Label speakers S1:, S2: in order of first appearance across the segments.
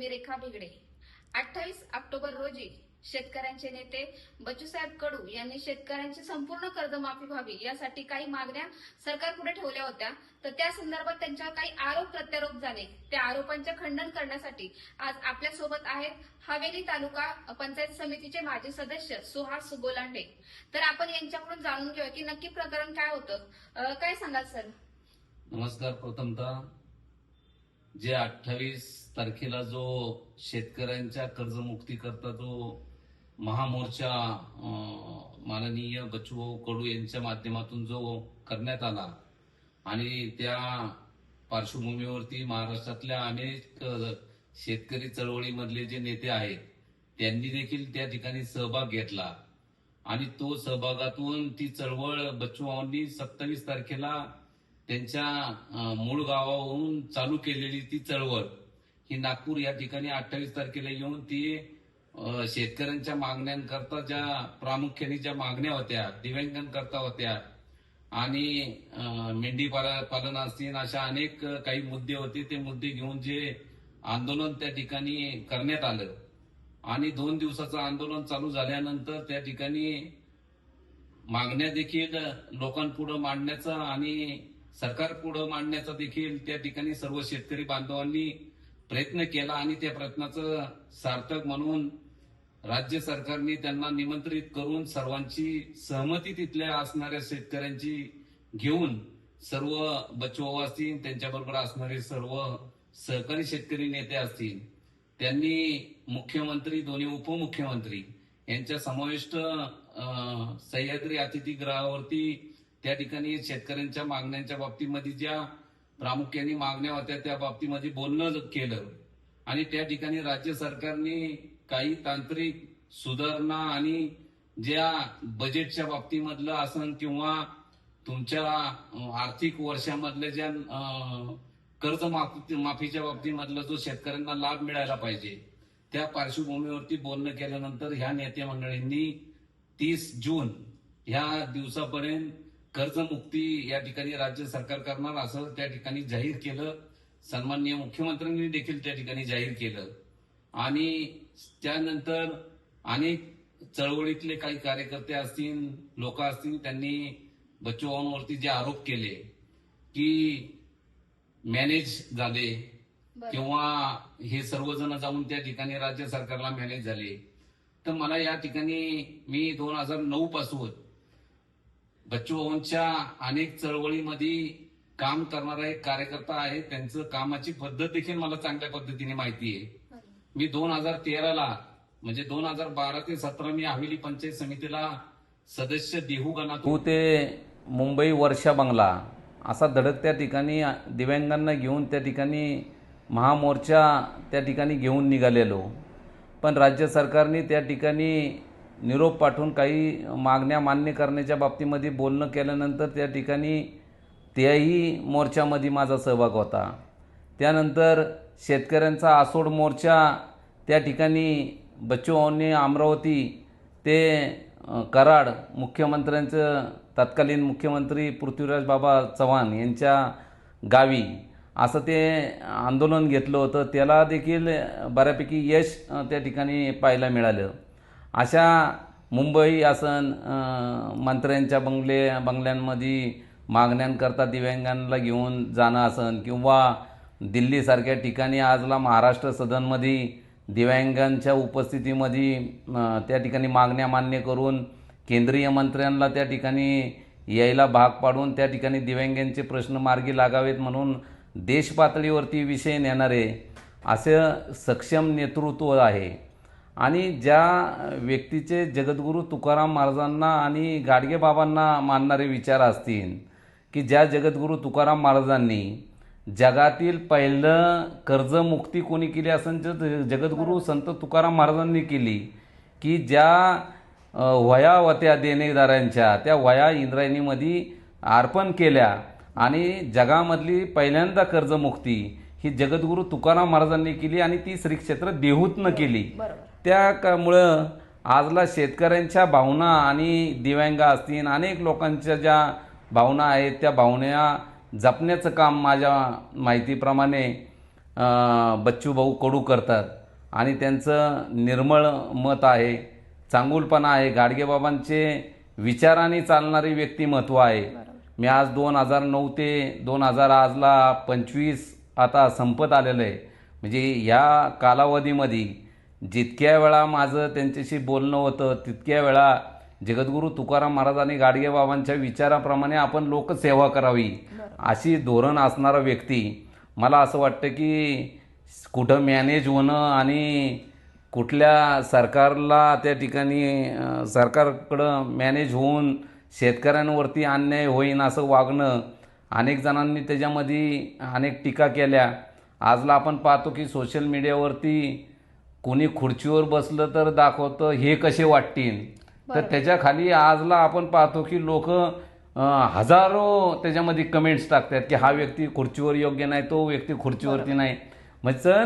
S1: मी रेखा भिगडे अठ्ठावीस ऑक्टोबर रोजी शेतकऱ्यांचे नेते बच्चूसाहेब कडू यांनी शेतकऱ्यांची संपूर्ण कर्जमाफी व्हावी यासाठी काही मागण्या सरकारपुढे ठेवल्या होत्या. तर त्या संदर्भात त्यांच्यावर काही आरोप प्रत्यारोप झाले. त्या आरोपांचे खंडन करण्यासाठी आज आपल्यासोबत आहेत हवेली तालुका पंचायत समितीचे माजी सदस्य सुहास सुगोलांडे. तर आपण यांच्याकडून जाणून घेऊया की नक्की प्रकरण काय होतं. काय सांगाल सर?
S2: नमस्कार. प्रथमतः जे अठ्ठावीस तारखेला जो शेतकऱ्यांच्या कर्जमुक्ती करता जो महामोर्चा माननीय बच्चूभाऊ कडू यांच्या माध्यमातून जो करण्यात आला. आणि त्या पार्श्वभूमीवरती महाराष्ट्रातल्या अनेक शेतकरी चळवळीमधले जे नेते आहेत त्यांनी देखील त्या ठिकाणी सहभाग घेतला. आणि तो सहभागातून ती चळवळ बच्चूभाऊंनी सत्तावीस तारखेला त्यांच्या मूळ गावाहून चालू केलेली ती चळवळ ही नागपूर या ठिकाणी अठ्ठावीस तारखेला येऊन ती शेतकऱ्यांच्या मागण्यांकरता ज्या प्रामुख्याने ज्या मागण्या होत्या दिव्यांगांकरता होत्या आणि मेंढी पाला- पालन असतील अशा अनेक काही मुद्दे होते ते मुद्दे घेऊन जे आंदोलन त्या ठिकाणी करण्यात आलं. आणि दोन दिवसाचं आंदोलन चालू झाल्यानंतर त्या ठिकाणी मागण्या देखील लोकांपुढे मांडण्याचा आणि सरकार पुढे मांडण्याचा देखील त्या ठिकाणी सर्व शेतकरी बांधवांनी प्रयत्न केला आणि त्या प्रयत्नाचं सार्थक म्हणून राज्य सरकारने त्यांना निमंत्रित करून सर्वांची सहमती तिथल्या असणाऱ्या शेतकऱ्यांची घेऊन सर्व बचाव असतील त्यांच्याबरोबर असणारे सर्व सहकारी शेतकरी नेते असतील त्यांनी मुख्यमंत्री दोन्ही उपमुख्यमंत्री यांच्या समाविष्ट सह्याद्री अतिथीगृहावरती त्या ठिकाणी शेतकऱ्यांच्या मागण्यांच्या बाबतीमध्ये ज्या प्रामुख्याने मागण्या होत्या त्या बाबतीमध्ये बोलणं केलं. आणि त्या ठिकाणी राज्य सरकारने काही तांत्रिक सुधारणा आणि ज्या बजेटच्या बाबतीमधलं असन किंवा तुमच्या आर्थिक वर्षामधल्या ज्या कर्ज माफी- माफीच्या बाबतीमधला जो शेतकऱ्यांना लाभ मिळायला पाहिजे त्या पार्श्वभूमीवरती बोलणं केल्यानंतर ह्या नेते मंडळींनी तीस जून ह्या दिवसापर्यंत कर्जमुक्ती या ठिकाणी राज्य सरकार करणार असं त्या ठिकाणी जाहीर केलं. सन्माननीय मुख्यमंत्र्यांनी देखील त्या ठिकाणी जाहीर केलं. आणि त्यानंतर अनेक चळवळीतले काही कार्यकर्ते असतील लोक असतील त्यांनी बच्चूभाऊंवरती जे आरोप केले की मॅनेज झाले. किंवा हे सर्वजण जाऊन त्या ठिकाणी राज्य सरकारला मॅनेज झाले. तर मला या ठिकाणी मी दोन हजार नऊ पासून बच्चूभाऊंच्या अनेक चळवळीमध्ये काम करणारा एक कार्यकर्ता आहे. त्यांचं कामाची पद्धत देखील मला चांगल्या पद्धतीने माहिती आहे. मी दोन हजार तेराला म्हणजे दोन हजार बारा ते सतरा मी हवेली पंचायत समितीला सदस्य देहू गणात
S3: तू ते मुंबई वर्षा बंगला असा धडक त्या ठिकाणी दिव्यांगांना घेऊन त्या ठिकाणी महामोर्चा त्या ठिकाणी घेऊन निघालेलो. पण राज्य सरकारने त्या ठिकाणी निरोप पाठवून काही मागण्या मान्य करण्याच्या बाबतीमध्ये बोलणं केल्यानंतर त्या ठिकाणी त्याही मोर्चामध्ये माझा सहभाग होता. त्यानंतर शेतकऱ्यांचा आसोड मोर्चा त्या ठिकाणी बच्चूभाऊंनी अमरावती ते कराड मुख्यमंत्र्यांचं तत्कालीन मुख्यमंत्री पृथ्वीराज बाबा चव्हाण यांच्या गावी असं ते आंदोलन घेतलं होतं. त्याला देखील बऱ्यापैकी यश त्या ठिकाणी पाहायला मिळालं. अशा मुंबई आसन मंत्र्यांच्या बंगले बंगल्यांमध्ये मागण्यांकरता दिव्यांगांना घेऊन जाणं असन किंवा दिल्लीसारख्या ठिकाणी आजला महाराष्ट्र सदनमध्ये दिव्यांगांच्या उपस्थितीमध्ये त्या ठिकाणी मागण्या मान्य करून केंद्रीय मंत्र्यांना त्या ठिकाणी यायला भाग पाडून त्या ठिकाणी दिव्यांगांचे प्रश्न मार्गी लागावेत म्हणून देशपातळीवरती विषय नेणारे असं सक्षम नेतृत्व आहे. आणि ज्या व्यक्तीचे जगद्गुरू तुकाराम महाराजांना आणि गाडगे बाबांना मानणारे विचार असतील की ज्या जगद्गुरू तुकाराम महाराजांनी जगातील पहिलं कर्जमुक्ती कोणी केली असं जर जगद्गुरू संत तुकाराम महाराजांनी केली की ज्या वया होत्या देणेदारांच्या त्या वया इंद्रायणीमध्ये अर्पण केल्या आणि जगामधली पहिल्यांदा कर्जमुक्ती ही जगद्गुरू तुकाराम महाराजांनी केली आणि ती श्री क्षेत्र देहूतनं केली.
S1: त्या
S3: त्यामुळं आजला शेतकऱ्यांच्या भावना आणि दिव्यांग असतील अनेक लोकांच्या ज्या भावना आहेत त्या भावना जपण्याचं काम माझ्या माहितीप्रमाणे
S2: बच्चू भाऊ कडू करतात. आणि त्यांचं निर्मळ मत आहे चांगुलपणा आहे गाडगेबाबांचे विचाराने चालणारे व्यक्तिमत्व आहे. मी आज दोन हजार नऊ ते दोन हजार आजला पंचवीस आता संपत आलेलं आहे. म्हणजे या कालावधीमध्ये जितक्या वेळा माझं त्यांच्याशी बोलणं होतं तितक्या वेळा जगद्गुरू तुकाराम महाराज आणि गाडगेबाबांच्या विचाराप्रमाणे आपण लोकसेवा करावी अशी धोरण असणारा व्यक्ती. मला असं वाटतं की कुठं मॅनेज होणं आणि कुठल्या सरकारला त्या ठिकाणी सरकारकडं मॅनेज होऊन शेतकऱ्यांवरती अन्याय होईन असं वागणं अनेक जणांनी त्याच्यामध्ये अनेक टीका केल्या. आजला आपण पाहतो की सोशल मीडियावरती कोणी खुर्चीवर बसलं तर दाखवतं हे कसे वाटतील? तर त्याच्याखाली आजला आपण पाहतो की लोक हजारो त्याच्यामध्ये कमेंट्स टाकतात की हा व्यक्ती खुर्चीवर योग्य नाही तो व्यक्ती खुर्चीवरती नाही. म्हणजे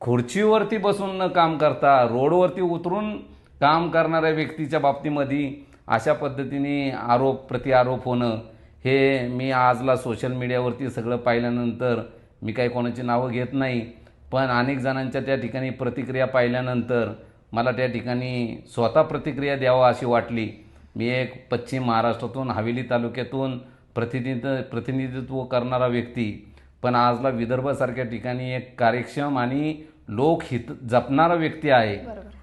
S2: खुर्चीवरती बसून न काम करता रोडवरती उतरून काम करणाऱ्या व्यक्तीच्या बाबतीमध्ये अशा पद्धतीने आरोप प्रतिआरोप होणं हे मी आजला सोशल मीडियावरती सगळं पाहिल्यानंतर मी काही कोणाची नावं घेत नाही. पण अनेक जणांच्या त्या ठिकाणी प्रतिक्रिया पाहिल्यानंतर मला त्या ठिकाणी स्वतः प्रतिक्रिया द्यावा अशी वाटली. मी एक पश्चिम महाराष्ट्रातून हवेली तालुक्यातून प्रतिनिधित्व प्रतिनिधित्व करणारा व्यक्ती. पण आजला विदर्भासारख्या ठिकाणी एक कार्यक्षम आणि लोकहित जपणारा व्यक्ती आहे.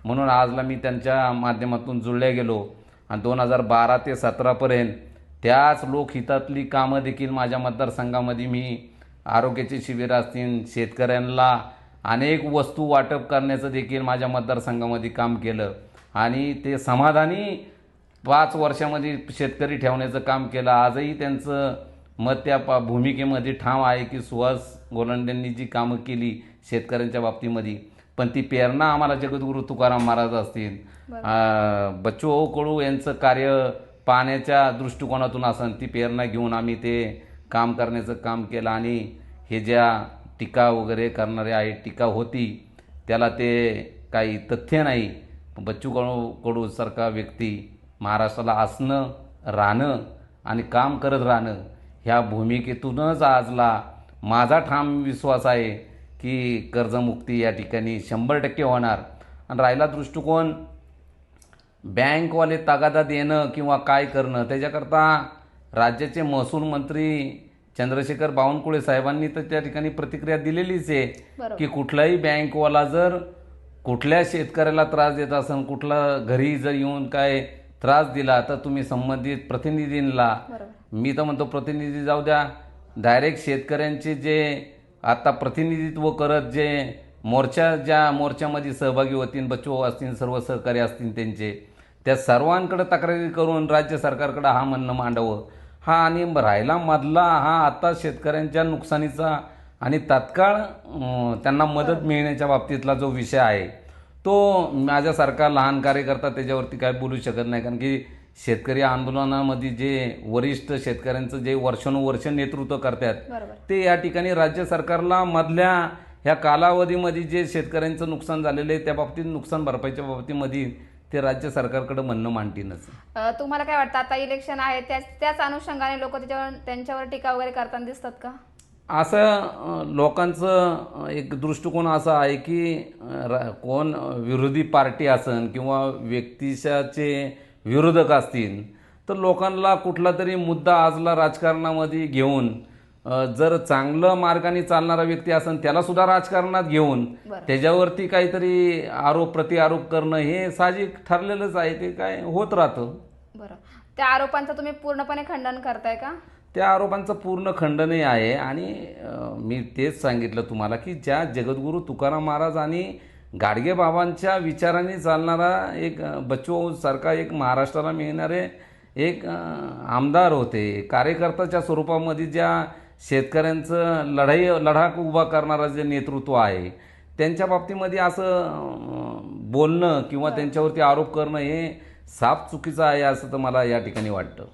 S2: म्हणून आजला मी त्यांच्या माध्यमातून जुळल्या गेलो. आणि दोन हजार बारा ते सतरापर्यंत त्याच लोकहितातली कामं देखील माझ्या मतदारसंघामध्ये मी आरोग्याचे शिबिर असतील शेतकऱ्यांना अनेक वस्तू वाटप करण्याचं देखील माझ्या मतदारसंघामध्ये काम केलं. आणि ते समाधानी पाच वर्षामध्ये शेतकरी ठेवण्याचं काम केलं. आजही त्यांचं मत त्या पा भूमिकेमध्ये ठाम आहे की सुहास गोलंड्यांनी जी कामं केली शेतकऱ्यांच्या बाबतीमध्ये पण ती प्रेरणा आम्हाला जगद्गुरू तुकाराम महाराज असतील. बच्चू कडू यांचं कार्य पाहण्याच्या दृष्टिकोनातून असन ती प्रेरणा घेऊन आम्ही ते काम करण्याचं काम केलं. आणि हे ज्या टीका वगैरे करणारे आहे टीका होती त्याला ते काही तथ्य नाही. बच्चू कडू कडूसारखा व्यक्ती महाराष्ट्राला असणं राहणं आणि काम करत राहणं ह्या भूमिकेतूनच आजला माझा ठाम विश्वास आहे की कर्जमुक्ती या ठिकाणी शंभर टक्के होणार. आणि राहिला दृष्टिकोन बँकवाले तगादा देणं किंवा काय करणं त्याच्याकरता राज्याचे महसूल मंत्री चंद्रशेखर बावनकुळे साहेबांनी तर त्या ठिकाणी प्रतिक्रिया दिलेलीच आहे की कुठलाही बँकवाला जर कुठल्या शेतकऱ्याला त्रास देत असेल कुठला घरी जर येऊन काय त्रास दिला तर तुम्ही संबंधित प्रतिनिधींना मी तर म्हणतो प्रतिनिधी जाऊ द्या. डायरेक्ट शेतकऱ्यांचे जे आता प्रतिनिधित्व करत जे मोर्चा ज्या मोर्चामध्ये सहभागी होतील बच्चू असतील सर्व सहकारी असतील त्यांचे त्या सर्वांकडे तक्रारी करून राज्य सरकारकडे हा म्हणणं मांडावं. हा आणि राहिला मधला हा आता शेतकऱ्यांच्या नुकसानीचा आणि तात्काळ त्यांना मदत मिळण्याच्या बाबतीतला जो विषय आहे तो माझ्यासारखा लहान कार्यकर्ता त्याच्यावरती काय बोलू शकत नाही. कारण की शेतकरी आंदोलनामध्ये जे वरिष्ठ शेतकऱ्यांचं जे वर्षानुवर्ष नेतृत्व करतात ते या ठिकाणी राज्य सरकारला मधल्या ह्या कालावधीमध्ये जे शेतकऱ्यांचं नुकसान झालेलं आहे त्या बाबतीत नुकसान भरपाईच्या बाबतीमध्ये ते राज्य सरकारकडे म्हणणं मांडतीनच
S1: तुम्हाला काय वाटतं? आता इलेक्शन आहे त्याच त्याच अनुषंगाने लोक त्याच्यावर त्यांच्यावर टीका वगैरे करताना दिसतात का?
S2: असं लोकांचं एक दृष्टिकोन असा आहे की कोण विरोधी पार्टी असन किंवा व्यक्तिशाचे विरोधक असतील तर लोकांना कुठला तरी मुद्दा आजला राजकारणामध्ये घेऊन जर चांगलं मार्गाने चालणारा व्यक्ती असेल त्याला सुद्धा राजकारणात घेऊन त्याच्यावरती काहीतरी आरोप प्रतिआरोप करणं हे साहजिक ठरलेलंच आहे ते काय होत राहतं.
S1: बरं. त्या आरोपांचं तुम्ही पूर्णपणे खंडन करताय का?
S2: त्या आरोपांचं पूर्ण खंडनही आहे आणि मी तेच सांगितलं तुम्हाला की ज्या जगद्गुरू तुकाराम महाराज आणि गाडगे बाबांच्या विचारांनी चालणारा एक बच्चू सारखा एक महाराष्ट्राला मिळणारे एक आमदार होते. कार्यकर्त्याच्या स्वरूपामध्ये ज्या शेतकऱ्यांचं लढाई लढाक उभा करणारं जे नेतृत्व आहे त्यांच्या बाबतीमध्ये असं बोलणं किंवा त्यांच्यावरती आरोप करणं हे साफ चुकीचं आहे असं तर मला या ठिकाणी वाटतं.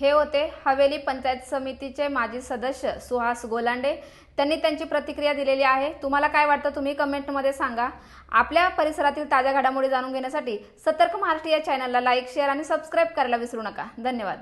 S1: हे होते हवेली पंचायत समितीचे माजी सदस्य सुहास गोलांडे. त्यांनी त्यांची प्रतिक्रिया दिलेली आहे. तुम्हाला काय वाटतं तुम्ही कमेंटमध्ये सांगा. आपल्या परिसरातील ताज्या घडामोडी जाणून घेण्यासाठी सतर्क महाराष्ट्र या चॅनलला लाईक शेअर आणि सबस्क्राईब करायला विसरू नका. धन्यवाद.